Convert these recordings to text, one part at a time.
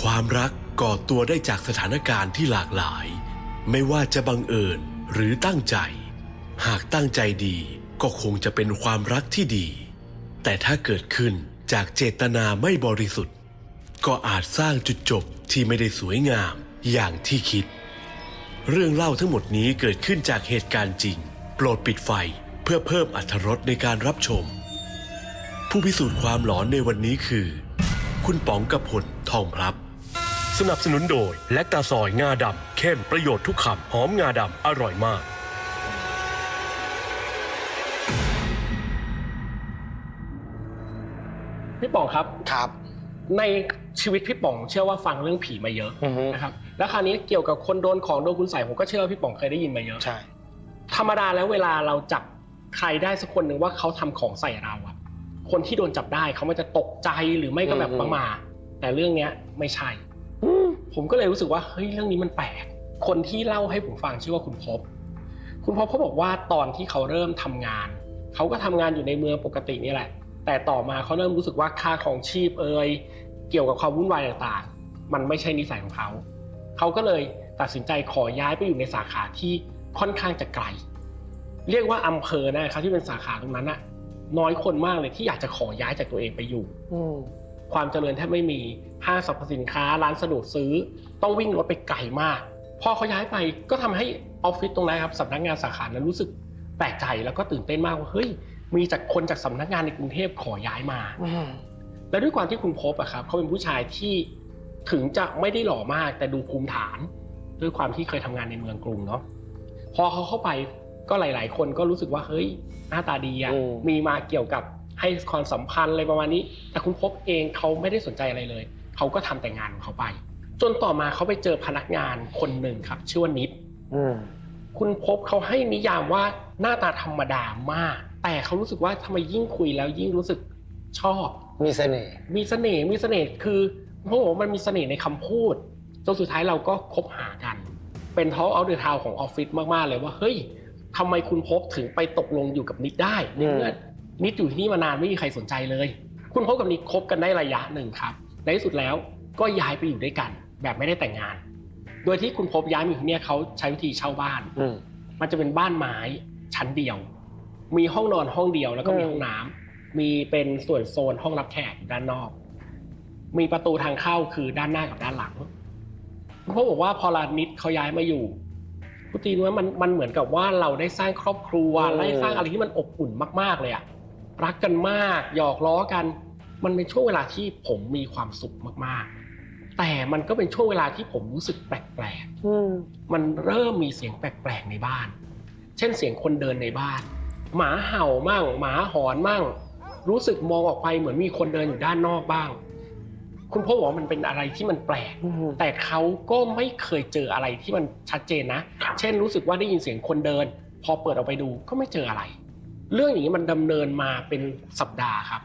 ความรักก่อตัวได้จากสถานการณ์ที่หลากหลาย ไม่ว่าจะบังเอิญหรือตั้งใจ หากตั้งใจดีก็คงจะเป็นความรักที่ดี แต่ถ้าเกิดขึ้นจากเจตนาไม่บริสุทธิ์ ก็อาจสร้างจุดจบที่ไม่ได้สวยงามอย่างที่คิด เรื่องเล่าทั้งหมดนี้เกิดขึ้นจากเหตุการณ์จริง โปรดปิดไฟเพื่อเพิ่มอรรถรสในการรับชม ผู้พิสูจน์ความหลอนในวันนี้คือ คุณป๋องกพลทองพลับ สนับสนุนโดย และตาซอยงาดำเข้มประโยชน์ทุกคำหอมงาดำอร่อยมาก พี่ป๋องครับ ครับ ในชีวิตพี่ป๋องเชื่อว่าฟังเรื่องผีมาเยอะอือฮึนะครับแล้วคราวนี้เกี่ยวกับคนโดนของโดนคุณใส่ผมก็เชื่อว่าพี่ป๋องเคยได้ยินมาเยอะ ใช่ ธรรมดาแล้วเวลาเราจับใครได้สักคนหนึ่งว่าเขาทำของใส่เราอะคนที่โดนจับได้เขามันจะตกใจหรือไม่ก็แบบประมาทแต่เรื่องเนี้ยไม่ใช่ ผมก็เลยรู้สึกว่าเฮ้ยเรื่องนี้มันแปลก คนที่เล่าให้ผมฟังชื่อว่าคุณพบ คุณพบเขาบอกว่าตอนที่เขาเริ่มทำงาน เขาก็ทำงานอยู่ในเมืองปกตินี่แหละ แต่ต่อมาเขาเริ่มรู้สึกว่าค่าของชีพเอ่ยเกี่ยวกับความวุ่นวายต่างๆ มันไม่ใช่นิสัยของเขา เขาก็เลยตัดสินใจขอย้ายไปอยู่ในสาขาที่ค่อนข้างจะไกล เรียกว่าอำเภอนะครับที่เป็นสาขาตรงนั้นน่ะน้อยคนมากเลยที่อยากจะขอย้ายจากตัวเองไปอยู่อื ความเจริญแทบไม่มีห้างสรรพสินค้าร้านสะดวกซื้อ ต้องวิ่งรถไปไกลมากพอเขาย้ายไปก็ทำให้ออฟฟิศตรงนั้นครับสำนักงานสาขานั้นรู้สึกแปลกใจแล้วก็ตื่นเต้นมากว่าเฮ้ยมีจากคนจากสำนักงานในกรุงเทพขอย้ายมาอืมและด้วยความที่คุณพบอะครับเขาเป็นผู้ชายที่ถึงจะไม่ได้หล่อมากแต่ดูภูมิฐาน ด้วยความที่เคยทำงานในเมืองกรุงเนาะพอเขาเข้าไปก็หลาย ๆ คนก็รู้สึกว่าเฮ้ยหน้าตาดีอะมีมาเกี่ยวกับ ให้ความสัมพันธ์อะไรประมาณนี้ แต่คุณพบเองเขาไม่ได้สนใจอะไรเลย เขาก็ทำแต่งานของเขาไป จนต่อมาเขาไปเจอพนักงานคนหนึ่งครับ ชื่อว่านิดอืมคุณพบเขาให้นิยามว่าหน้าตาธรรมดามาก แต่เขารู้สึกว่าทำไมยิ่งคุยแล้วยิ่งรู้สึกชอบ มีเสน่ห์มีเสน่ห์มีเสน่ห์คือเขาบอกว่ามันมีเสน่ห์ในคำพูดจนสุดท้ายเราก็คบหากัน เป็นท้อเอาเดอร์ทาวของออฟฟิศมากๆเลยว่าเฮ้ยทำไมคุณพบถึงไปตกลงอยู่กับนิดได้ในเมื่อ นิดอยู่ที่นี่มานานไม่มีใครสนใจเลย คุณพบกับนิดคบกันได้ระยะหนึ่งครับในที่สุดแล้วก็ย้ายไปอยู่ด้วยกัน แบบไม่ได้แต่งงาน โดยที่คุณพบย้ายมาอยู่ที่เนี่ยเขาใช้วิธีเช่าบ้าน อืม มันจะเป็นบ้านไม้ชั้นเดียว มีห้องนอนห้องเดียวแล้วก็มีอืม ห้องน้ำมีเป็นส่วนโซนห้องรับแขกอยู่ด้านนอก มีประตูทางเข้าคือด้านหน้ากับด้านหลังเพราะบอกว่าพอลานิดเขาย้ายมาอยู่พุตีนว่ามันมันเหมือนกับว่าเราได้สร้างครอบครัวได้สร้างอะไรที่มันอบอุ่นมาก ๆเลยอะ รักกันมากหยอกล้อกัน มันเป็นช่วงเวลาที่ผมมีความสุขมากๆ แต่มันก็เป็นช่วงเวลาที่ผมรู้สึกแปลกๆอืมมันเริ่มมีเสียงแปลกๆในบ้าน เช่นเสียงคนเดินในบ้าน หมาเห่ามั่ง หมาหอนมั่ง รู้สึกมองออกไปเหมือนมีคนเดินอยู่ด้านนอกบ้าง คุณพ่อบอกว่ามันเป็นอะไรที่มันแปลกอืมแต่เขาก็ไม่เคยเจออะไรที่มันชัดเจนนะครับเช่นรู้สึกว่าได้ยินเสียงคนเดิน พอเปิดออกไปดูก็ไม่เจออะไร เรื่องอย่างนี้มันดำเนินมาเป็นสัปดาห์ครับ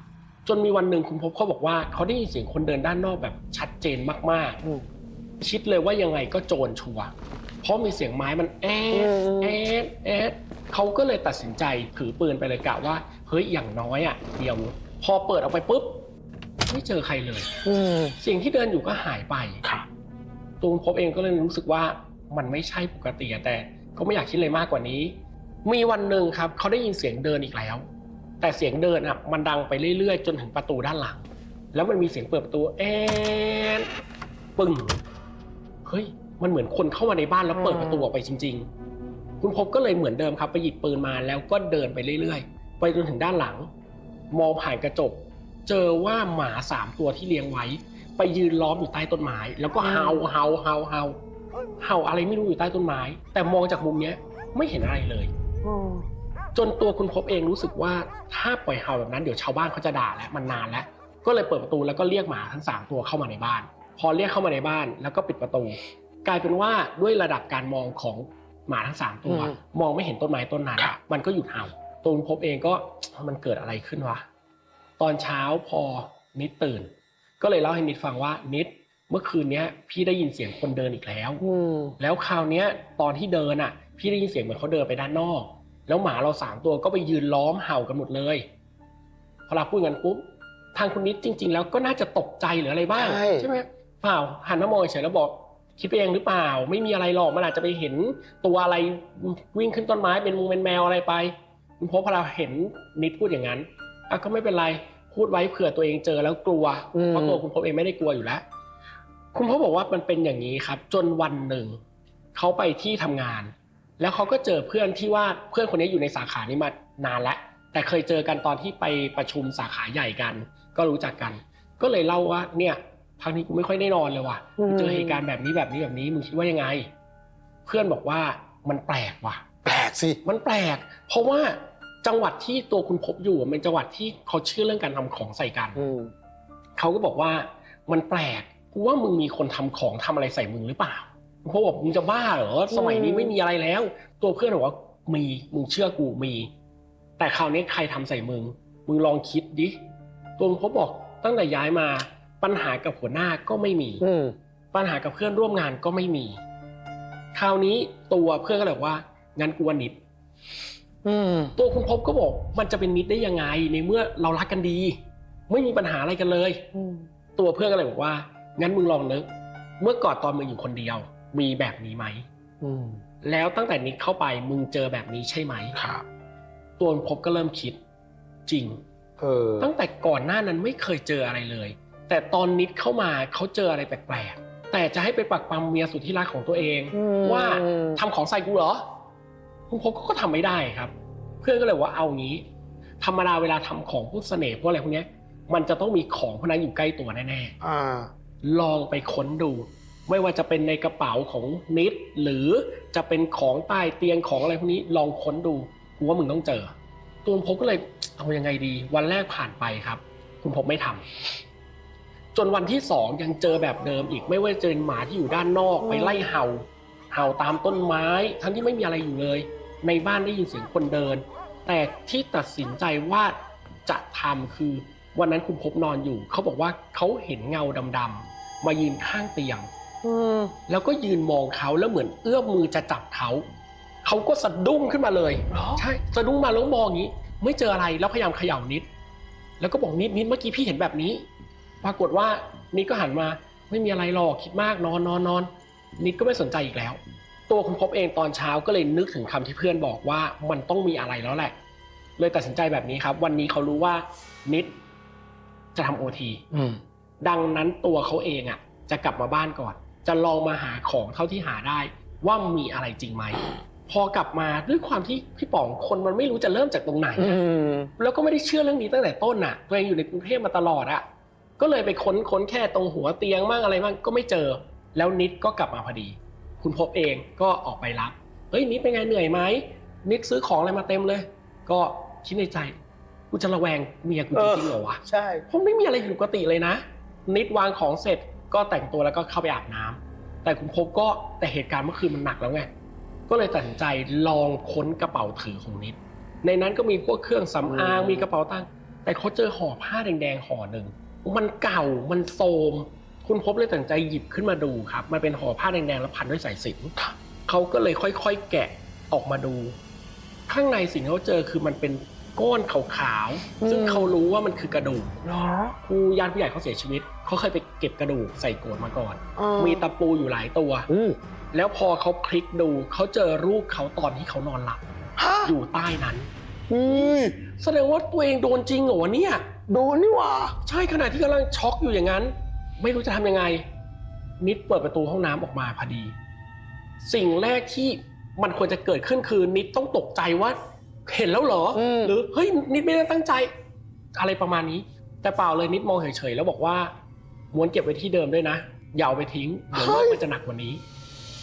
จนมีวันหนึ่งคุณพบเขาบอกว่าเขาได้ยินเสียงคนเดินด้านนอกแบบชัดเจนมากๆอืมคิดเลยว่ายังไงก็โจรชัวร์เพราะมีเสียงไม้มันแอดอืมแอดแอดเขาก็เลยตัดสินใจถือปืนไปเลยกะว่าเฮ้ยอย่างน้อยอะเดี๋ยวพอเปิดออกไปปุ๊บไม่เจอใครเลยอืมเสียงที่เดินอยู่ก็หายไปครับตูนพบเองก็เลยรู้สึกว่ามันไม่ใช่ปกติอะแต่ก็ไม่อยากคิดเลยมากกว่านี้ มีวันหนึ่งครับเขาได้ยินเสียงเดินอีกแล้ว แต่เสียงเดินอะมันดังไปเรื่อยๆ จนถึงประตูด้านหลัง แล้วมันมีเสียงเปิดประตูเอ๊ะปึ้งเฮ้ยมันเหมือนคนเข้ามาในบ้านแล้วเปิดประตูออกไปจริง ๆ คุณพบก็เลยเหมือนเดิมครับไปหยิบปืนมาแล้วก็เดินไปเรื่อยๆ ไปจนถึงด้านหลัง มองผ่านกระจก เจอว่าหมาสามตัวที่เลี้ยงไว้ ไปยืนล้อมอยู่ใต้ต้นไม้แล้วก็เห่าเห่าเห่าเห่าเห่าอะไรไม่รู้อยู่ใต้ต้นไม้ แต่มองจากมุมเนี้ยไม่เห็นอะไรเลย จนตัวคุณพบเองรู้สึกว่าถ้าปล่อยเห่าแบบนั้นเดี๋ยวชาวบ้านเขาจะด่าแล้วมันนานแล้ว ก็เลยเปิดประตูแล้วก็เรียกหมาทั้งสามตัวเข้ามาในบ้าน พอเรียกเข้ามาในบ้านแล้วก็ปิดประตู กลายเป็นว่าด้วยระดับการมองของหมาทั้งสามตัว มองไม่เห็นต้นไม้ต้นนั้นอะมันก็หยุดเห่าตัวคุณพบเองก็มันเกิดอะไรขึ้นวะตอนเช้าพอนิดตื่น ก็เลยเล่าให้นิดฟังว่านิดเมื่อคืนเนี้ยพี่ได้ยินเสียงคนเดินอีกแล้วอืมแล้วคราวเนี้ยตอนที่เดินอะ พี่ได้ยินเสียงเหมือนเขาเดินไปด้านนอก แล้วหมาเราสามตัวก็ไปยืนล้อมเห่ากันหมดเลยพอเราพูดกันปุ๊บทางคุณนิดจริง ๆ แล้วก็น่าจะตกใจหรืออะไรบ้างใช่ไหมเปล่าหันมามองเฉยๆแล้วบอก คิดไปเองหรือเปล่า ไม่มีอะไรหรอกมันอาจจะไปเห็นตัวอะไรวิ่งขึ้นต้นไม้เป็นมุงเป็นแมวอะไรไปคุณพบพอเราเห็นนิดพูดอย่างนั้นอะก็ไม่เป็นไรพูดไว้เผื่อตัวเองเจอแล้วกลัวอืม เพราะตัวคุณพบเองไม่ได้กลัวอยู่แล้ว คุณพบบอกว่ามันเป็นอย่างนี้ครับ จนวันหนึ่งเขาไปที่ทำงาน แล้วเขาก็เจอเพื่อนที่ว่าเพื่อนคนนี้อยู่ในสาขานี้มานานแล้วแต่เคยเจอกันตอนที่ไปประชุมสาขาใหญ่กัน ก็รู้จักกัน ก็เลยเล่าว่าเนี่ยพักนี้กูไม่ค่อยได้นอนเลยว่ะอืมเจอเหตุการณ์แบบนี้แบบนี้แบบนี้มึงคิดว่ายังไง เพื่อนบอกว่ามันแปลกว่ะ แปลกสิมันแปลก เพราะว่าจังหวัดที่ตัวคุณพบอยู่เป็นจังหวัดที่เขาเชื่อเรื่องการทำของใส่กันอืมเขาก็บอกว่ามันแปลกกูว่ามึงมีคนทำของทำอะไรใส่มึงหรือเปล่าเพราะบอกมึงจะบ้าเหรอสมัยนี้ไม่มีอะไรแล้ว ตัวเพื่อนบอกว่ามีมึงเชื่อกูมี แต่คราวนี้ใครทำใส่มึง มึงลองคิดดิตัวมึงพบบอกตั้งแต่ย้ายมาปัญหากับหัวหน้าก็ไม่มีอืมปัญหากับเพื่อนร่วมงานก็ไม่มี คราวนี้ตัวเพื่อนก็เลยบอกว่างั้นกูว่านิดอืมตัวคุณพบก็บอกมันจะเป็นมิตรได้ยังไง ในเมื่อเรารักกันดี ไม่มีปัญหาอะไรกันเลยอืมตัวเพื่อนก็เลยบอกว่างั้นมึงลองนึกเมื่อก่อนตอนมึงอยู่คนเดียว มีแบบนี้ไหมอืมแล้วตั้งแต่นิดเข้าไปมึงเจอแบบนี้ใช่ไหมครับตัวคุณพบก็เริ่มคิด จริงเออตั้งแต่ก่อนหน้านั้นไม่เคยเจออะไรเลย แต่ตอนนิดเข้ามาเขาเจออะไรแปลกๆแต่จะให้ไปปักปั๊มเมียสุดที่รักของตัวเองอืมว่าทำของใส่กูเหรอคุณพบก็ทำไม่ได้ครับ เพื่อนก็เลยว่าเอางี้ ธรรมดาเวลาทำของพวกเสน่ห์พวกอะไรพวกเนี้ยมันจะต้องมีของพวกนั้นอยู่ใกล้ตัวแน่อ่าๆลองไปค้นดู ไม่ว่าจะเป็นในกระเป๋าของนิด หรือจะเป็นของใต้เตียงของอะไรพวกนี้ลองค้นดูกูว่ามึงต้องเจอตัวคุณพบก็เลยเอายังไงดี วันแรกผ่านไปครับ คุณพบไม่ทำจนวันที่สองยังเจอแบบเดิมอีกไม่ว่าจะเป็นหมาที่อยู่ด้านนอกอืมไปไล่เห่า เห่าตามต้นไม้ ทั้งที่ไม่มีอะไรอยู่เลย ในบ้านได้ยินเสียงคนเดิน แต่ที่ตัดสินใจว่าจะทำคือวันนั้นคุณพบนอนอยู่ เขาบอกว่าเขาเห็นเงาดำๆมายืนข้างเตียงอืม แล้วก็ยืนมองเขาแล้วเหมือนเอื้อมมือจะจับเขา เขาก็สะดุ้งขึ้นมาเลยเหรอใช่สะดุ้งมาแล้วมองอย่างนี้ ไม่เจออะไรแล้วพยายามเขย่านิด แล้วก็บอกนิดนิดเมื่อกี้พี่เห็นแบบนี้ ปรากฏว่านิดก็หันมา ไม่มีอะไรหรอกคิดมากนอนนอนนอนนิดก็ไม่สนใจอีกแล้ว ตัวคุณพบเองตอนเช้าก็เลยนึกถึงคำที่เพื่อนบอกว่ามันต้องมีอะไรแล้วแหละ เลยตัดสินใจแบบนี้ครับ วันนี้เขารู้ว่านิดจะทำโอทีอืมดังนั้นตัวเขาเองอะ จะกลับมาบ้านก่อน จะลองมาหาของเท่าที่หาได้ ว่ามีอะไรจริงไหมพอกลับมาด้วยความที่พี่ป๋องคนมันไม่รู้จะเริ่มจากตรงไหนอือะมแล้วก็ไม่ได้เชื่อเรื่องนี้ตั้งแต่ต้นน่ะตัวเองอยู่ในกรุงเทพมาตลอดอะก็เลยไปค้นค้นแค่ตรงหัวเตียงมั่งอะไรมั่งก็ไม่เจอ แล้วนิดก็กลับมาพอดี คุณพบเองก็ออกไปรับเฮ้ยนิดเป็นไงเหนื่อยไหมนิดซื้อของอะไรมาเต็มเลย ก็คิดในใจกูจะระแวงเมียกูจริงๆเหรอวะใช่เพราะไม่มีอะไรผิดปกติเลยนะ นิดวางของเสร็จ ก็แต่งตัวแล้วก็เข้าไปอาบน้ำแต่คุณพบก็แต่เหตุการณ์เมื่อคืนมันหนักแล้วไงก็เลยตัดสินใจลองค้นกระเป๋าถือของนิด ในนั้นก็มีพวกเครื่องสำอางมีกระเป๋าตังค์แต่เขาเจอห่อผ้าแดงๆห่อหนึ่งมันเก่ามันโทมคุณพบเลยตัดสินใจหยิบขึ้นมาดูครับ มันเป็นห่อผ้าแดงๆแล้วพันด้วยสายสิญจนเขาก็เลยค่อยๆแกะออกมาดู ข้างในสิ่งที่เขาเจอคือมันเป็น ก้อนขาวๆ ซึ่งเขารู้ว่ามันคือกระดูกเหรอครูยานผู้ใหญ่เขาเสียชีวิต เขาเคยไปเก็บกระดูกใส่โกรธมาก่อนอ่ามีตะปูอยู่หลายตัว อืมแล้วพอเขาคลิกดูเขาเจอรูปเขาตอนที่เขานอนหลับฮะอยู่ใต้นั้น อืมแสดงว่าตัวเองโดนจริงเหรอวะเนี่ย โดนนี่หว่า ใช่ขณะที่กำลังช็อกอยู่อย่างนั้น ไม่รู้จะทำยังไง นิดเปิดประตูห้องน้ำออกมาพอดี สิ่งแรกที่มันควรจะเกิดขึ้นคือนิดต้องตกใจว่า เห็นแล้วเหรออืมหรือเฮ้ยนิดไม่ได้ตั้งใจ อะไรประมาณนี้ แต่เปล่าเลยนิดมองเฉยๆแล้วบอกว่าม้วนเก็บไว้ที่เดิมด้วยนะอย่าเอาไปทิ้งเดี๋ยวเรื่องมันจะหนักกว่านี้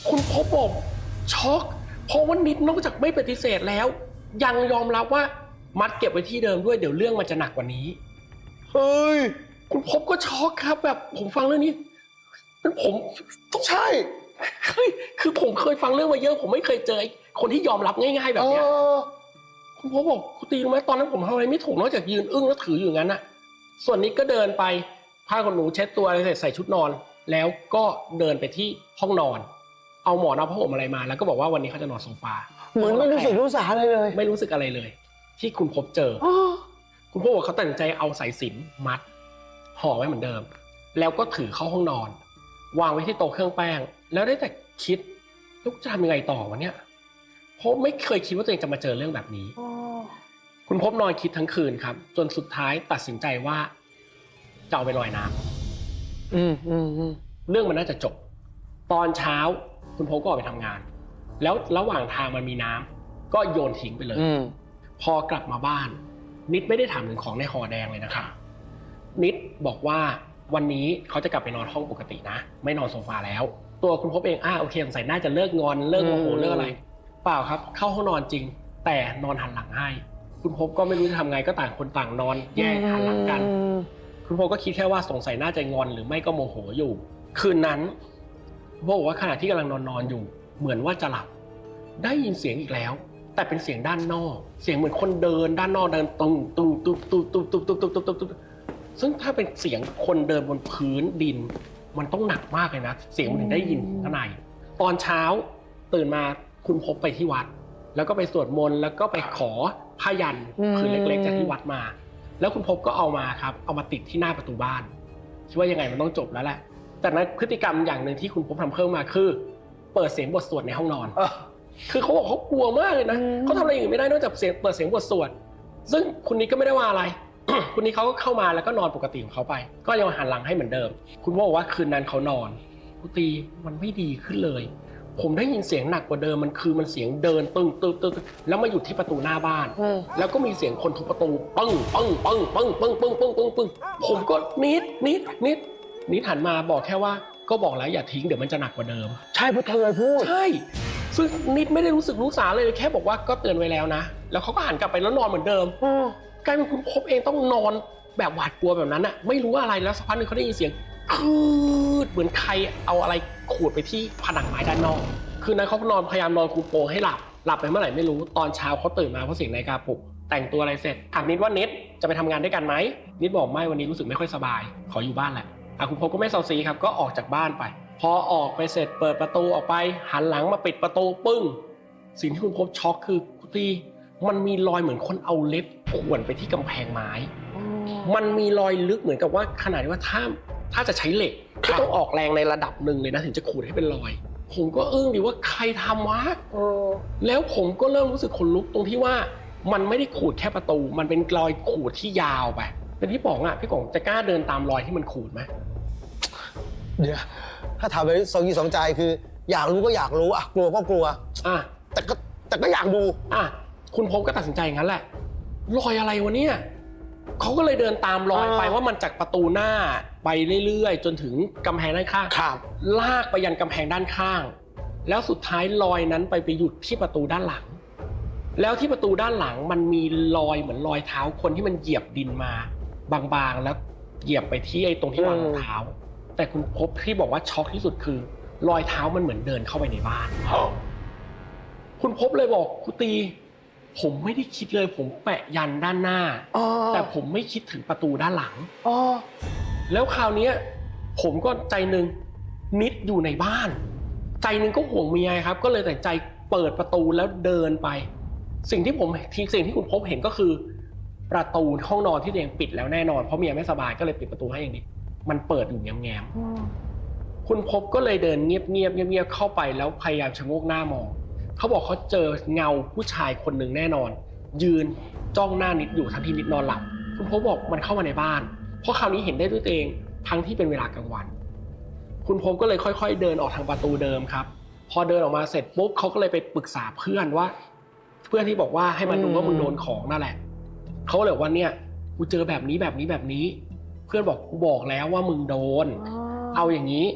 คุณพบบอกช็อกเพราะว่านิดนอกจากไม่ปฏิเสธแล้ว ยังยอมรับว่ามัดเก็บไว้ที่เดิมด้วยเดี๋ยวเรื่องมันจะหนักกว่านี้เฮ้ยคุณพบก็ช็อกครับ แบบผมฟังเรื่องนี้มันผมต้องใช่เคยคือผมเคยฟังเรื่องมาเยอะ ผมไม่เคยเจอไอ้คนที่ยอมรับง่าย ๆ แบบเนี้ย เออคุณพบบอกคุณตีรู้ไหมตอนนั้นผมทำอะไรไม่ถูกนอกจากยืนอึ้งแล้วถืออยู่อย่างนั้นน่ะ ส่วนนี้ก็เดินไปผ้าขนหนูเช็ดตัวอะไรเสร็จใส่ชุดนอน แล้วก็เดินไปที่ห้องนอน เอาหมอนเอาผ้าห่มอะไรมา แล้วก็บอกว่าวันนี้เขาจะนอนโซฟาเหมือนไม่รู้สึกรู้สาอะไรเลย ไม่รู้สึกอะไรเลย ที่คุณพบเจออ้อคุณพ่อบอกเขาตัดสินใจเอาสายสิญจนมัดห่อไว้เหมือนเดิม แล้วก็ถือเข้าห้องนอน วางไว้ที่โต๊ะเครื่องแป้ง แล้วได้แต่คิดลูกจะทำยังไงต่อวะเนี่ยเพราะไม่เคยคิดว่าตัวเองจะมาเจอเรื่องแบบนี้ คุณพบนอนคิดทั้งคืนครับ จนสุดท้ายตัดสินใจว่าจะเอาไปลอยน้ำอืมอืมอืมเรื่องมันน่าจะจบ ตอนเช้า คุณพบก็ออกไปทำงาน แล้วระหว่างทางมันมีน้ำก็โยนทิ้งไปเลย อืมพอกลับมาบ้าน นิดไม่ได้ถามถึงของในห่อแดงเลยนะครับ นิดบอกว่าวันนี้เขาจะกลับไปนอนห้องปกตินะ ไม่นอนโซฟาแล้ว ตัวคุณพบเองอ่าโอเคสงสัยน่าจะเลิกงอนเลิกโมโหเลิกอะไร เปล่าครับ เข้าห้องนอนจริง แต่นอนหันหลังให้ คุณพบก็ไม่รู้จะทำไงก็ต่างคนต่างนอนแยกหันหลังกันคุณพบก็คิดแค่ว่าสงสัยน่าจะงอนหรือไม่ก็โมโหอยู่ คืนนั้นคุณพบบอกว่าขณะที่กำลังนอนนอนๆอยู่ เหมือนว่าจะหลับ ได้ยินเสียงอีกแล้ว แต่เป็นเสียงด้านนอก เสียงเหมือนคนเดิน ด้านนอกเดินตุ้งตุ้งตุ้งตุ้งตุ้งตุ้งตุ้งตุ้งตุ้งตุ้งตุ้งซึ่งถ้าเป็นเสียงคนเดินบนพื้นดิน มันต้องหนักมากเลยนะ เสียงมันถึงได้ยินข้างในตอนเช้าตื่นมาคุณพบไปที่วัด แล้วก็ไปสวดมนต์แล้วก็ไปขอผ้ายันผืนเล็ก ๆ จากที่วัดมา แล้วคุณพบก็เอามาครับ เอามาติดที่หน้าประตูบ้านคิดว่ายังไงมันต้องจบแล้วแหละแต่นั้นพฤติกรรมอย่างหนึ่งที่คุณพบทำเพิ่มมาคือ เปิดเสียงบทสวดในห้องนอนเออคือเขาบอกเขากลัวมากเลยนะอืมเขาทำอะไรอื่นไม่ได้นอกจากเสียงเปิดเสียงบทสวดซึ่งคุณนี้ก็ไม่ได้ว่าอะไร คุณนี้เขาก็เข้ามาแล้วก็นอนปกติของเขาไป ก็ยังหันหลังให้เหมือนเดิม คุณพ่อบอกว่าคืนนั้นเขานอนคุณตีมันไม่ดีขึ้นเลย ผมได้ยินเสียงหนักกว่าเดิมมันคือมันเสียงเดินตึ้งตึ้งตึ้งตึ้งแล้วมาหยุดที่ประตูหน้าบ้าน อืม แล้วก็มีเสียงคนทุบประตูปึ้งปึ้งปึ้งปึ้งปึ้งปึ้งปึ้งปึ้งปึ้งผมก็นิดนิดนิดนิดหันมาบอกแค่ว่าก็บอกแล้วอย่าทิ้งเดี๋ยวมันจะหนักกว่าเดิม ใช่เพราะเธอเลยพูด ใช่ ซึ่งนิดไม่ได้รู้สึกรู้สาเลย แค่บอกว่าก็เตือนไว้แล้วนะ แล้วเขาก็หันกลับไปแล้วนอนเหมือนเดิมอืมกลายเป็นคุณพบเองต้องนอนแบบหวาดกลัวแบบนั้นอะไม่รู้ว่าอะไรแล้วสักพักหนึงเขาได้ยินเสียง คืดเหมือนใครเอาอะไรขูดไปที่ผนังไม้ด้านนอก คืนนั้นเขาก็นอนพยายามนอนคุมโปงให้หลับ หลับไปเมื่อไหร่ไม่รู้ ตอนเช้าเขาตื่นมาเพราะเสียงนาฬิกาปลุก แต่งตัวอะไรเสร็จ ถามนิดว่านิดจะไปทำงานด้วยกันไหม นิดบอกไม่วันนี้รู้สึกไม่ค่อยสบาย ขออยู่บ้านแหละอะคุณพบก็ไม่เซาซีครับ ก็ออกจากบ้านไป พอออกไปเสร็จเปิดประตูออกไป หันหลังมาปิดประตูปึ้ง สิ่งที่คุณพบช็อกคือคุณตีมันมีรอยเหมือนคนเอาเล็บข่วนไปที่กำแพงไม้ มันมีรอยลึกเหมือนกับว่าขนาดที่ว่าถ้า ถ้าจะใช้เหล็กก็ต้องออกแรงในระดับหนึ่งเลยนะถึงจะขูดให้เป็นรอย ผมก็อึ้งดิว่าใครทำวะเออแล้วผมก็เริ่มรู้สึกขนลุกตรงที่ว่ามันไม่ได้ขูดแค่ประตู มันเป็นรอยขูดที่ยาวไปเป็นพี่ป๋องอะพี่ป๋องจะกล้าเดินตามรอยที่มันขูดไหมเดี๋ยวถ้าถามไปสองยีสองใจคือ อยากรู้ก็อยากรู้อะกลัวก็กลัว อะแต่ก็แต่ก็อยากดู อะคุณพบก็ตัดสินใจอย่างนั้นแหละรอยอะไรวะเนี่ยเขาก็เลยเดินตามรอยไปอ่าว่ามันจากประตูหน้า ไปเรื่อยๆ จนถึงกำแพงด้านข้างครับลากไปยันกำแพงด้านข้าง แล้วสุดท้ายรอยนั้นไปไปหยุดที่ประตูด้านหลัง แล้วที่ประตูด้านหลังมันมีรอยเหมือนรอยเท้าคนที่มันเหยียบดินมา บางๆแล้วเหยียบไปที่ไอ้ตรงที่วางรองเท้า แต่คุณพบที่บอกว่าช็อกที่สุดคือ รอยเท้ามันเหมือนเดินเข้าไปในบ้าน คุณพบเลยบอกคุณตี ผมไม่ได้คิดเลย ผมแปะยันด้านหน้าอ๋อแต่ผมไม่คิดถึงประตูด้านหลังอ๋อ แล้วคราวเนี้ยผมก็ใจหนึ่งนิดอยู่ในบ้าน ใจหนึ่งก็ห่วงเมียครับ ก็เลยแตัดสินใจเปิดประตูแล้วเดินไป สิ่งที่ผมทีสิ่งที่คุณพบเห็นก็คือ ประตูห้องนอนที่ตัวเองปิดแล้วแน่นอนเพราะเมียไม่สบายก็เลยปิดประตูให้อย่างนี้มันเปิดอยู่แง้มๆคุณพบก็เลยเดินเงียบๆเงียบๆเข้าไปแล้วพยายามชะโงกหน้ามองเขาบอกเขาเจอเงาผู้ชายคนหนึ่งแน่นอน ยืนจ้องหน้านิดอยู่ทั้งที่นิดนอนหลับ คุณพบบอกมันเข้ามาในบ้าน เพราะคราวนี้เห็นได้ด้วยตัวเองทั้งที่เป็นเวลากลางวัน คุณพบก็เลยค่อย ๆ เดินออกทางประตูเดิมครับ พอเดินออกมาเสร็จปุ๊บเขาก็เลยไปปรึกษาเพื่อนว่า เพื่อนที่บอกว่าให้มันดูว่ามึงโดนของนั่นแหละเขาเลยบอกว่าเนี่ยกูเจอแบบนี้แบบนี้แบบนี้ เพื่อนบอกกูบอกแล้วว่ามึงโดน เอาอย่างนี้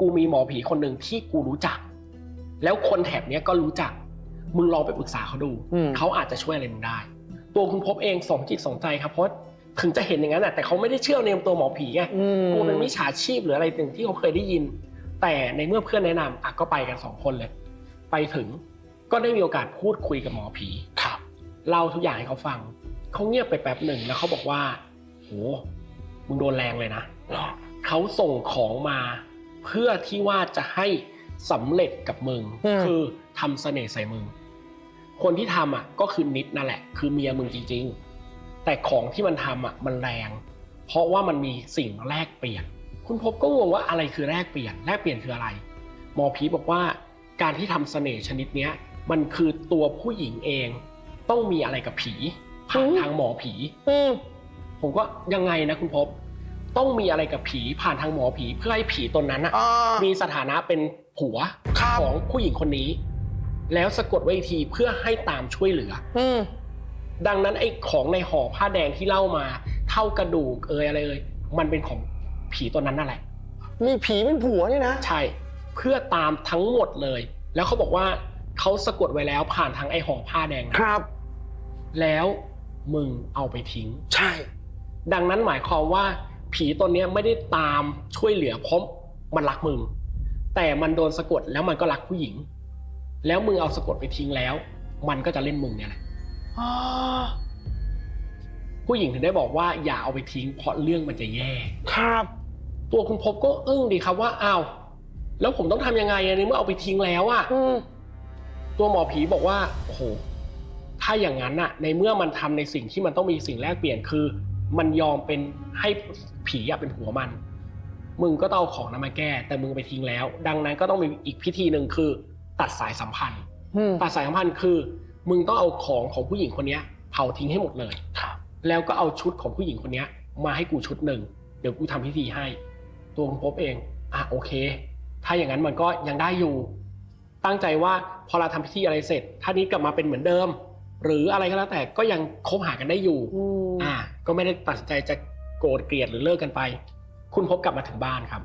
กูมีหมอผีคนหนึ่งที่กูรู้จัก แล้วคนแถบเนี้ยก็รู้จัก มึงลองไปปรึกษาเขาดูอืมเขาอาจจะช่วยอะไรมึงได้ ตัวคุณพบเองสองจิตสองใจครับเพราะ ถึงจะเห็นอย่างนั้นแหละแต่เขาไม่ได้เชื่อในตัวหมอผีไงอืมกลัวเป็นมิจฉาชีพหรืออะไรหนึ่งที่เขาเคยได้ยิน แต่ในเมื่อเพื่อนแนะนำอะก็ไปกันสองคนเลย ไปถึงก็ได้มีโอกาสพูดคุยกับหมอผีครับเล่าทุกอย่างให้เขาฟังเขาเงียบไปแป๊บหนึ่งแล้วเขาบอกว่าโหมึงโดนแรงเลยนะเขาส่งของมาเพื่อที่ว่าจะให้สำเร็จกับมึงอืมคือทำเสน่ห์ใส่มึงคนที่ทำอะก็คือนิดนั่นแหละ คือเมียมึงจริง ๆ แต่ของที่มันทำอะมันแรง เพราะว่ามันมีสิ่งแลกเปลี่ยน คุณพบก็งงว่าอะไรคือแลกเปลี่ยนแลกเปลี่ยนคืออะไรหมอผีบอกว่าการที่ทำเสน่ห์ชนิดเนี้ยมันคือตัวผู้หญิงเอง ต้องมีอะไรกับผีผ่านทางหมอผีอืมผมก็ยังไงนะคุณพบ ต้องมีอะไรกับผีผ่านทางหมอผีเพื่อให้ผีตนนั้นอะอ่ามีสถานะเป็นผัวครับของผู้หญิงคนนี้ แล้วสะกดไว้อีกทีเพื่อให้ตามช่วยเหลืออืม ดังนั้นไอ้ของในห่อผ้าแดงที่เล่ามา เท่ากระดูกเอยอะไรเอยมันเป็นของผีตนนั้นนั่นแหละ มีผีเป็นผัวนี่นะ ใช่ เพื่อตามทั้งหมดเลย แล้วเขาบอกว่าเขาสะกดไว้แล้วผ่านทางไอ้ห่อผ้าแดงนะครับ แล้วมึงเอาไปทิ้ง ใช่ ดังนั้นหมายความว่า ผีตนเนี้ยไม่ได้ตามช่วยเหลือเพราะมันรักมึง แต่มันโดนสะกดแล้วมันก็รักผู้หญิง แล้วมึงเอาสะกดไปทิ้งแล้ว มันก็จะเล่นมึงเนี่ยแหละอ่า ผู้หญิงถึงได้บอกว่าอย่าเอาไปทิ้งเพราะเรื่องมันจะแย่ ครับ ตัวคุณพบก็อึ้งดีครับว่าอ้าวแล้วผมต้องทำยังไงอะในเมื่อเอาไปทิ้งแล้วอะอืมตัวหมอผีบอกว่าโอ้โหถ้าอย่างนั้นอะในเมื่อมันทำในสิ่งที่มันต้องมีสิ่งแลกเปลี่ยนคือ มันยอมเป็นให้ผีอะเป็นหัวมัน มึงก็ต้องเอาของนั้นมาแก้ แต่มึงไปทิ้งแล้ว ดังนั้นก็ต้องมีอีกพิธีหนึ่งคือ ตัดสายสัมพันธ์ อืม ตัดสายสัมพันธ์คือ มึงต้องเอาของของผู้หญิงคนเนี้ยเผาทิ้งให้หมดเลย ครับ แล้วก็เอาชุดของผู้หญิงคนเนี้ย มาให้กูชุดหนึ่งเดี๋ยวกูทำพิธีให้ ตัวคุณพบเอง อะโอเค ถ้าอย่างนั้นมันก็ยังได้อยู่ ตั้งใจว่าพอเราทำพิธีอะไรเสร็จ ถ้านี้กลับมาเป็นเหมือนเดิม หรืออะไรก็แล้วแต่ก็ยังคบหากันได้อยู่ อืมอ่า ก็ไม่ได้ตัดสินใจจะโกรธเกลียดหรือเลิกกันไป คุณพบกลับมาถึงบ้านครับ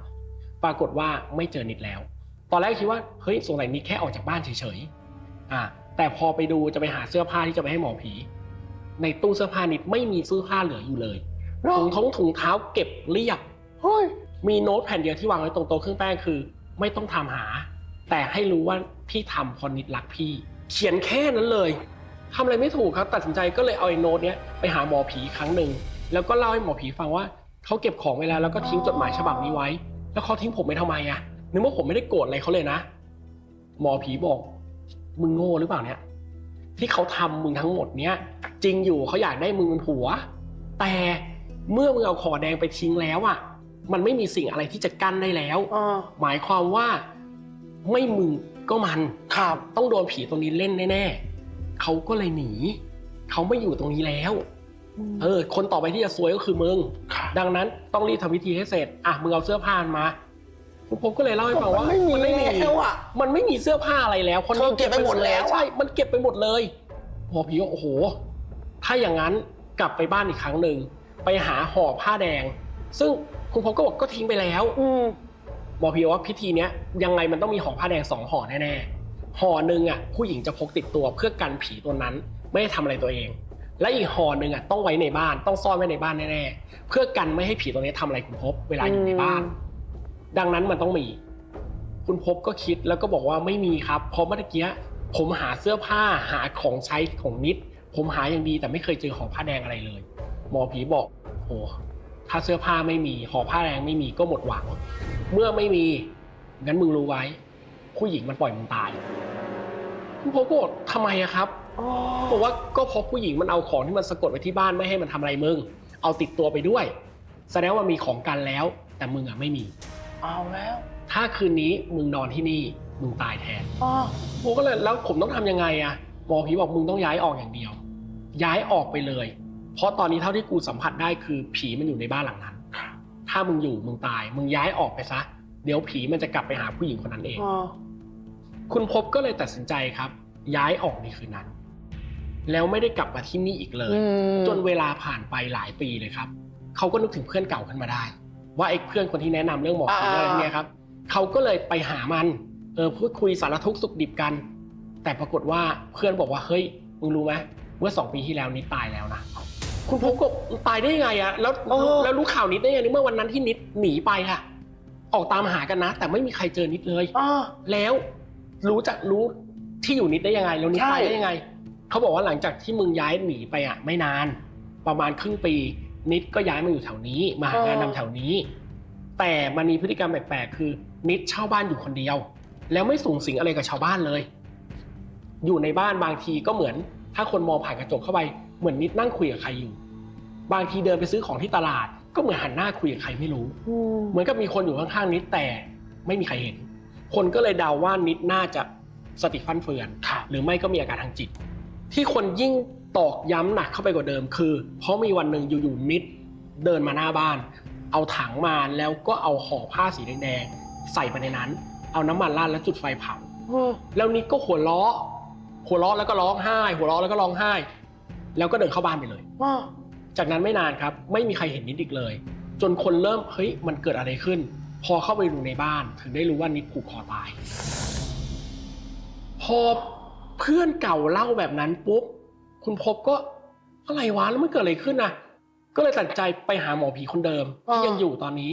ปรากฏว่าไม่เจอนิดแล้ว ตอนแรกคิดว่าเฮ้ยสงสัยนิดแค่ออกจากบ้านเฉยๆอ่า แต่พอไปดูจะไปหาเสื้อผ้าที่จะไปให้หมอผี ในตู้เสื้อผ้านิดไม่มีเสื้อผ้าเหลืออยู่เลยเหรอถุงท้องถุงเท้าเก็บเรียบเฮ้ยมีโน้ตแผ่นเดียวที่วางไว้ตรงโต๊ะเครื่องแป้งคือ ไม่ต้องทำหา แต่ให้รู้ว่าที่ทำเพอนิดรักพี่ เขียนแค่นั้นเลยทำอะไรไม่ถูกครับ ตัดสินใจก็เลยเอาไอ้โน้ตเนี้ยไปหาหมอผีครั้งหนึ่งแล้วก็เล่าให้หมอผีฟังว่าเขาเก็บของไว้แล้วแล้วก็ทิ้งจดหมายฉบับนี้ไว้ แล้วเขาทิ้งผมไปทำไมอะนึกว่าผมไม่ได้โกรธอะไรเขาเลยนะ หมอผีบอก มึงโง่หรือเปล่าเนี่ย ที่เขาทำมึงทั้งหมดเนี้ยจริงอยู่เขาอยากได้มึงเป็นผัว แต่เมื่อมึงเอาขอแดงไปทิ้งแล้วอะ มันไม่มีสิ่งอะไรที่จะกั้นได้แล้วอ่าหมายความว่าไม่มึงก็มันครับต้องโดนผีตรงนี้เล่นแน่ๆเขาก็เลยหนีเขาไม่อยู่ตรงนี้แล้วเออ คนต่อไปที่จะซวยก็คือมึงครับดังนั้นต้องรีบทำพิธีให้เสร็จ อะ มึงเอาเสื้อผ้ามา คุณพบก็เลยเล่าให้ฟังว่ามันไม่มีไม่มีแล้วอะมันไม่มีเสื้อผ้าอะไรแล้วคนเธอเก็บไปหมดแล้วอะใช่ มันเก็บไปหมดเลยหมอผีก็โอ้โห ถ้าอย่างนั้นกลับไปบ้านอีกครั้งหนึ่งไปหาห่อผ้าแดง ซึ่งคุณพบก็บอกก็ทิ้งไปแล้วอืมหมอผีบอกว่าพิธีเนี้ยยังไงมันต้องมีห่อผ้าแดงสองห่อแน่ๆห่อหนึ่งอะผู้หญิงจะพกติดตัวเพื่อกันผีตัวนั้น ไม่ให้ทำอะไรตัวเอง และอีกห่อหนึ่งอะต้องไว้ในบ้านต้องซ่อนไว้ในบ้านแน่ๆเพื่อกันไม่ให้ผีตัวนี้ทำอะไรคุณพบเวลาอยู่ในบ้าน ดังนั้นมันต้องมี คุณพบก็คิดแล้วก็บอกว่าไม่มีครับเพราะเมื่อกี้ผมหาเสื้อผ้าหาของใช้ของนิด ผมหาอย่างดีแต่ไม่เคยเจอห่อผ้าแดงอะไรเลย หมอผีบอกโอ้ถ้าเสื้อผ้าไม่มีห่อผ้าแดงไม่มีก็หมดหวัง เมื่อไม่มีงั้นมึงรู้ไว้ ผู้หญิงมันปล่อยมึงตายคุณพบก็ทำไมอะครับบอกว่าก็เพราะผู้หญิงมันเอาของที่มันสะกดไว้ที่บ้านไม่ให้มันทำอะไรมึง เอาติดตัวไปด้วย แสดงว่ามีของกันแล้ว แต่มึงอะไม่มี เอาแล้วถ้าคืนนี้มึงนอนที่นี่มึงตายแทนอ๋อผมก็เลยแล้วผมต้องทำยังไงอะหมอผีบอกมึงต้องย้ายออกอย่างเดียว ย้ายออกไปเลย เพราะตอนนี้เท่าที่กูสัมผัสได้คือผีมันอยู่ในบ้านหลังนั้น ถ้ามึงอยู่มึงตาย มึงย้ายออกไปซะ เดี๋ยวผีมันจะกลับไปหาผู้หญิงคนนั้นเอง อ๋อคุณพบก็เลยตัดสินใจครับ ย้ายออกในคืนนั้น แล้วไม่ได้กลับมาที่นี่อีกเลยอืมจนเวลาผ่านไปหลายปีเลยครับ เขาก็นึกถึงเพื่อนเก่าขึ้นมาได้ ว่าไอ้เพื่อนคนที่แนะนำเรื่องหมอผีอ่าอะไรเนี่ยครับเขาก็เลยไปหามันเออพูดคุยสารทุกข์สุขดิบกัน แต่ปรากฏว่าเพื่อนบอกว่าเฮ้ยมึงรู้ไหมเมื่อสองปีที่แล้วนิดตายแล้วนะคุณพบก็ตายได้ยังไงอะแล้วเออแล้วรู้ข่าวนิดได้ยังไงเมื่อวันนั้นที่นิดหนีไปอะออกตามหากันนะ แต่ไม่มีใครเจอนิดเลยอ๋อแล้วรู้จักรู้ที่อยู่นิดได้ยังไง แล้วนิดใช่ไปได้ยังไงเขาบอกว่าหลังจากที่มึงย้ายหนีไปอะไม่นาน ประมาณครึ่งปี นิดก็ย้ายมาอยู่แถวนี้มาหางานทำแถวนี้ แต่มันมีพฤติกรรมแปลกๆ คือ นิดเช่าบ้านอยู่คนเดียว แล้วไม่สูงสิงอะไรกับชาวบ้านเลย อยู่ในบ้านบางทีก็เหมือน ถ้าคนมองผ่านกระจกเข้าไปเหมือนนิดนั่งคุยกับใครอยู่ บางทีเดินไปซื้อของที่ตลาด ก็เหมือนหันหน้าคุยกับใครไม่รู้ เหมือนกับมีคนอยู่ข้างๆนิดแต่ไม่มีใครเห็น คนก็เลยเดาว่านิดน่าจะสติฟั่นเฟือน หรือไม่ก็มีอาการทางจิต ที่คนยิ่ง ตอกย้ำหนักเข้าไปกว่าเดิมคือ เพราะมีวันหนึ่งอยู่ๆนิดเดินมาหน้าบ้าน เอาถังมาแล้วก็เอาห่อผ้าสีแดงๆใส่ไปในนั้น เอาน้ำมันราดแล้วจุดไฟเผาแล้วนิดก็หัวเราะหัวเราะแล้วก็ร้องไห้ หัวเราะแล้วก็ร้องไห้ แล้วก็เดินเข้าบ้านไปเลยจากนั้นไม่นานครับ ไม่มีใครเห็นนิดอีกเลย จนคนเริ่มเฮ้ยมันเกิดอะไรขึ้น พอเข้าไปดูในบ้าน ถึงได้รู้ว่านิดผูกคอตาย พอเพื่อนเก่าเล่าแบบนั้นปุ๊บ คุณพบก็อะไรวะแล้วมันเกิดอะไรขึ้นน่ะก็เลยตัดสินใจไปหาหมอผีคนเดิมที่อ่ายัยังอยู่ตอนนี้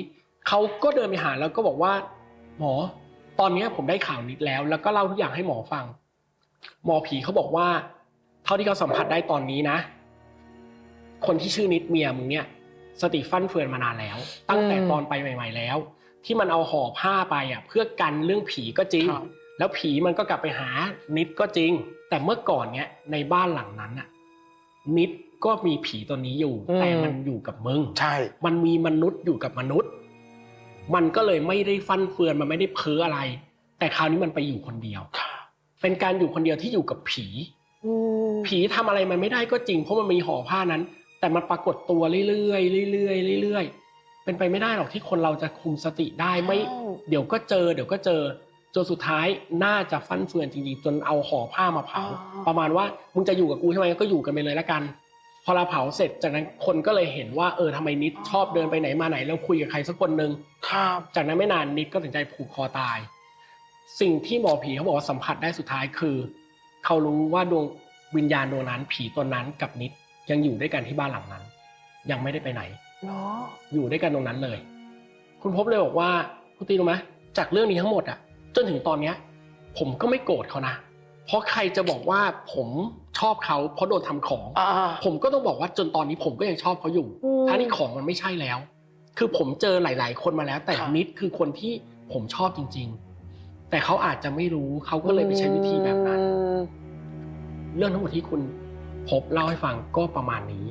เขาก็เดินไปหาแล้วก็บอกว่า หมอ ตอนนี้ผมได้ข่าวนิดแล้ว แล้วก็เล่าทุกอย่างให้หมอฟัง หมอผีเขาบอกว่า เท่าที่เขาสัมผัสได้ตอนนี้นะ คนที่ชื่อนิดเมียมึงเนี่ย สติฟั่นเฟือนมานานแล้ว ตั้งแต่อืมตอนไปใหม่ ๆ แล้ว ที่มันเอาห่อผ้าไปอะ เพื่อกันเรื่องผีก็จริงครับ แล้วผีมันก็กลับไปหานิดก็จริง แต่เมื่อก่อนเนี้ยในบ้านหลังนั้นอะนิดก็มีผีตัวนี้อยู่ อืม แต่มันอยู่กับมึง ใช่ มันมีมนุษย์อยู่กับมนุษย์ มันก็เลยไม่ได้ฟันเฟือนมันไม่ได้เพ้ออะไร แต่คราวนี้มันไปอยู่คนเดียว เป็นการอยู่คนเดียวที่อยู่กับผี ผีทำอะไรมันไม่ได้ก็จริง เพราะมันมีห่อผ้านั้น แต่มันปรากฏตัวเรื่อยๆเรื่อยๆเรื่อยๆเป็นไปไม่ได้หรอกที่คนเราจะคุมสติได้ไม่ใช่เดี๋ยวก็เจอ เดี๋ยวก็เจอจ นสุดท้ายน่าจะฟันเฟือนจริงๆจนเอาห่อผ้ามาเผา ประมาณว่ามึงจะอยู่กับกูใช่ไหมก็อยู่กันไปเลยละกัน พอเราเผาเสร็จจากนั้นคนก็เลยเห็นว่าเออทำไมนิดชอบเดินไปไหนมาไหนแล้วคุยกับใครสักคนหนึ่งครับจากนั้นไม่นานนิดก็ตัดสินใจผูกคอตาย สิ่งที่หมอผีเขาบอกว่าสัมผัสได้สุดท้ายคือ เขารู้ว่าดวงวิญญาณดวงนั้นผีตนนั้นกับนิดยังอยู่ด้วยกันที่บ้านหลังนั้น ยังไม่ได้ไปไหนเนาะอยู่ด้วยกันตรงนั้นเลย คุณพบเลยบอกว่าคุณตีรู้ไหมจากเรื่องนี้ทั้งหมดอะ จนถึงตอนเนี้ยผมก็ไม่โกรธเขานะ เพราะใครจะบอกว่าผมชอบเขาเพราะโดนทำของ อ่า ผมก็ต้องบอกว่าจนตอนนี้ผมก็ยังชอบเขาอยู่อืมถ้านี่ของมันไม่ใช่แล้ว คือผมเจอหลาย ๆ คนมาแล้ว แต่ครับ นิดคือคนที่ผมชอบจริง ๆ แต่เขาอาจจะไม่รู้เขาก็เลยไปใช้วิธีแบบนั้นเรื่องทั้งหมดที่คุณพบเล่าให้ฟังก็ประมาณนี้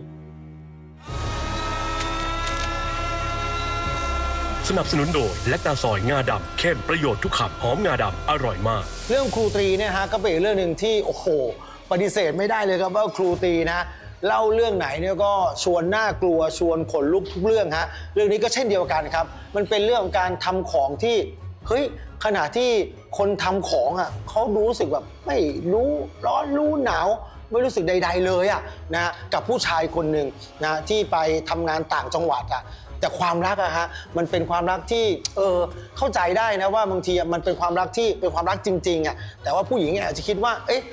สนับสนุนโดยและตาซอยงาดำเข้มประโยชน์ทุกขับหอมงาดำอร่อยมาก เรื่องครูตรีเนี่ยฮะก็เป็นอีกเรื่องหนึ่งที่โอ้โห ปฏิเสธไม่ได้เลยครับว่าครูตรีนะเล่าเรื่องไหนเนี่ยก็ชวนน่ากลัวชวนขนลุกทุกเรื่องฮะเรื่องนี้ก็เช่นเดียวกันครับ มันเป็นเรื่องของการทำของที่เฮ้ยขณะที่คนทำของอะเขารู้สึกแบบไม่รู้ร้อนรู้หนาว ไม่รู้สึกใด ๆ เลยอะนะกับผู้ชายคนหนึ่งนะที่ไปทำงานต่างจังหวัดอะ แต่ความรักอะฮะมันเป็นความรักที่เออเข้าใจได้นะว่าบางทีอะมันเป็นความรักที่เป็นความรักจริงๆอะแต่ว่าผู้หญิงเนี่ยอาจจะคิดว่า เอ๊ะ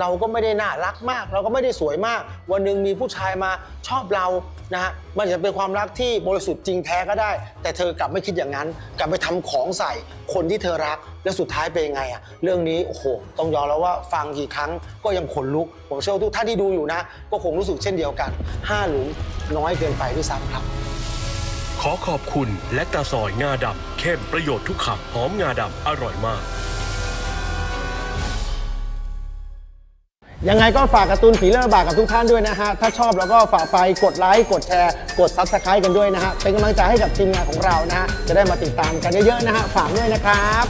เราก็ไม่ได้น่ารักมาก เราก็ไม่ได้สวยมาก วันหนึ่งมีผู้ชายมาชอบเรานะฮะมันจะเป็นความรักที่บริสุทธิ์จริงแท้ก็ได้ แต่เธอกลับไม่คิดอย่างนั้น กลับไปทำของใส่คนที่เธอรัก แล้วสุดท้ายเป็นยังไงอะเรื่องนี้โอ้โหต้องยอมแล้วว่าฟังกี่ครั้งก็ยังขนลุก ผมเชื่อว่าทุกท่านที่ดูอยู่นะ ก็คงรู้สึกเช่นเดียวกันห้าหลุมน้อยเกินไปด้วยซ้ำครับ ขอขอบคุณและตาซอยงาดำเข้มประโยชน์ทุกขับหอมงาดำอร่อยมาก ยังไงก็ฝากการ์ตูนผีเล่อระบาดกับทุกท่านด้วยนะฮะ ถ้าชอบแล้วก็ฝากไปกดไลค์ กดแชร์ กดซับสไครต์กันด้วยนะฮะ เป็นกำลังใจให้กับทีมงานของเรานะฮะ จะได้มาติดตามกันเยอะๆนะฮะ ฝากด้วยนะครับ